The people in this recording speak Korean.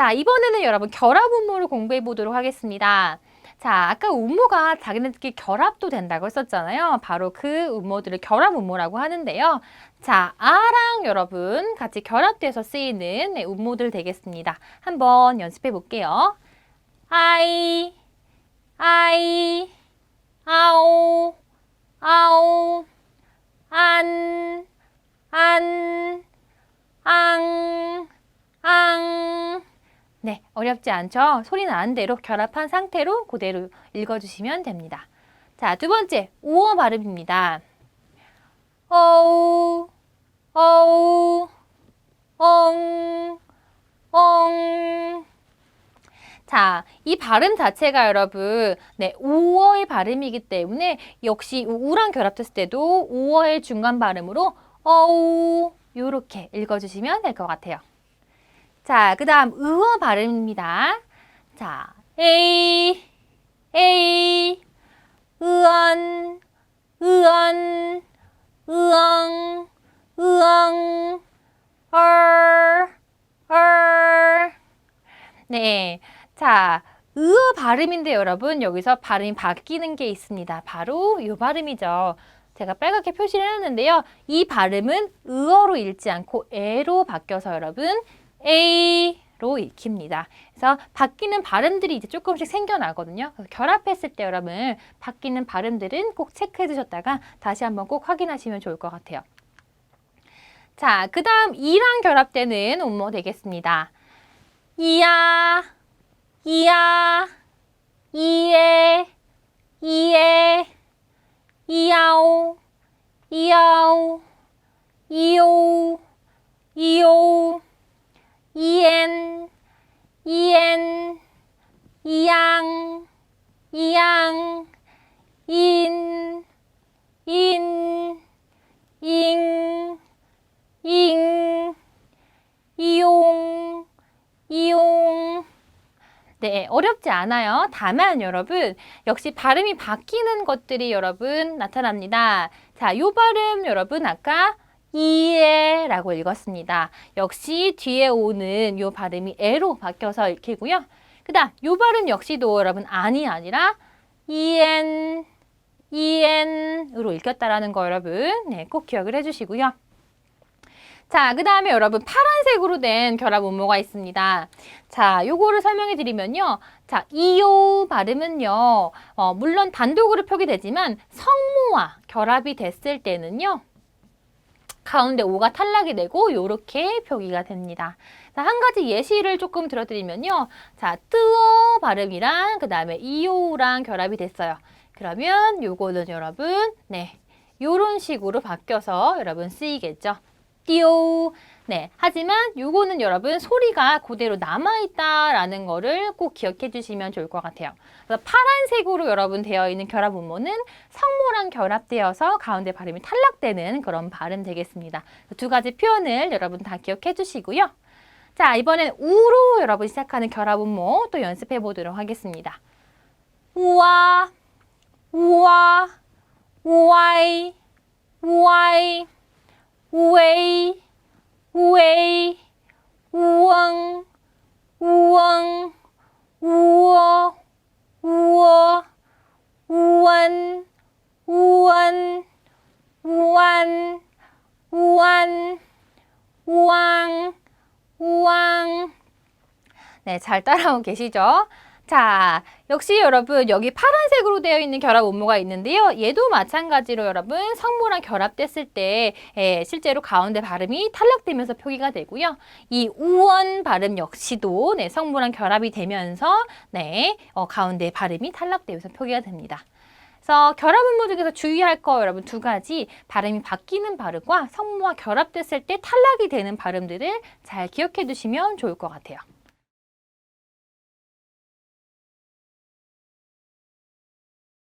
자, 이번에는 여러분 결합 음모를 공부해 보도록 하겠습니다. 자, 아까 음모가 자기네들끼리 결합도 된다고 했었잖아요. 바로 그 음모들을 결합 음모라고 하는데요. 자, 아랑 여러분 같이 결합돼서 쓰이는 네, 음모들 되겠습니다. 한번 연습해 볼게요. 아이, 아이, 아오, 아오, 안, 안, 앙, 앙. 네, 어렵지 않죠? 소리 나는 대로 결합한 상태로 그대로 읽어주시면 됩니다. 자, 두 번째, 우어 발음입니다. 어우, 어우, 엉, 엉. 자, 이 발음 자체가 여러분, 네, 우어의 발음이기 때문에 역시 우랑 결합됐을 때도 우어의 중간 발음으로 어우, 요렇게 읽어주시면 될 것 같아요. 자, 그 다음 의어 발음입니다. 자, 에이, 에이, 의언, 의언, 의엉, 의엉, 얼, 얼. 네. 자, 의어 발음인데 여러분, 여기서 발음이 바뀌는 게 있습니다. 바로 이 발음이죠. 제가 빨갛게 표시를 해놨는데요. 이 발음은 의어로 읽지 않고 에로 바뀌어서 여러분, A로 읽힙니다. 그래서 바뀌는 발음들이 이제 조금씩 생겨나거든요. 결합했을 때 여러분 바뀌는 발음들은 꼭 체크해 두셨다가 다시 한번 꼭 확인하시면 좋을 것 같아요. 자, 그 다음 이랑 결합되는 음모 되겠습니다. 이야, 이야, 이에, 이에, 이야오, 이야오, 이오, 이오, 이엔, 이엔, 이양, 이양, 인, 인, 잉, 잉, 이용, 이용. 네, 어렵지 않아요. 다만 여러분, 역시 발음이 바뀌는 것들이 여러분 나타납니다. 자, 요 발음 여러분 아까 이에 라고 읽었습니다. 역시 뒤에 오는 요 발음이 에로 바뀌어서 읽히고요. 그 다음 요 발음 역시도 여러분 안이 아니라 이엔, 이엔으로 읽혔다라는 거 여러분 네, 꼭 기억을 해주시고요. 자, 그 다음에 여러분 파란색으로 된 결합 음모가 있습니다. 자, 요거를 설명해 드리면요. 자, 이요 발음은요. 어, 물론 단독으로 표기되지만 성모와 결합이 됐을 때는요. 가운데 오가 탈락이 되고 요렇게 표기가 됩니다. 자, 한 가지 예시를 조금 들어드리면요. 자, 뜨어 발음이랑 그 다음에 이오랑 결합이 됐어요. 그러면 요거는 여러분, 네, 요런 식으로 바뀌어서 여러분 쓰이겠죠. 띠오. 네, 하지만 요거는 여러분 소리가 그대로 남아있다라는 거를 꼭 기억해 주시면 좋을 것 같아요. 그래서 파란색으로 여러분 되어 있는 결합 음모는 성모랑 결합되어서 가운데 발음이 탈락되는 그런 발음 되겠습니다. 두 가지 표현을 여러분 다 기억해 주시고요. 자, 이번엔 우로 여러분 시작하는 결합 음모 또 연습해 보도록 하겠습니다. 우와, 우와, 우와이, 우와이, 우웨이, 우웨이, 우엉, 우엉, 우어, 우어, 우원, 우원, 우완, 우완, 우왕, 우왕. 네, 잘 따라오고 계시죠? 자, 역시 여러분 여기 파란색으로 되어 있는 결합 음모가 있는데요. 얘도 마찬가지로 여러분 성모랑 결합됐을 때 예, 실제로 가운데 발음이 탈락되면서 표기가 되고요. 이 우원 발음 역시도 네, 성모랑 결합이 되면서 네, 어, 가운데 발음이 탈락되면서 표기가 됩니다. 그래서 결합 음모 중에서 주의할 거 여러분 두 가지 발음이 바뀌는 발음과 성모와 결합됐을 때 탈락이 되는 발음들을 잘 기억해 두시면 좋을 것 같아요.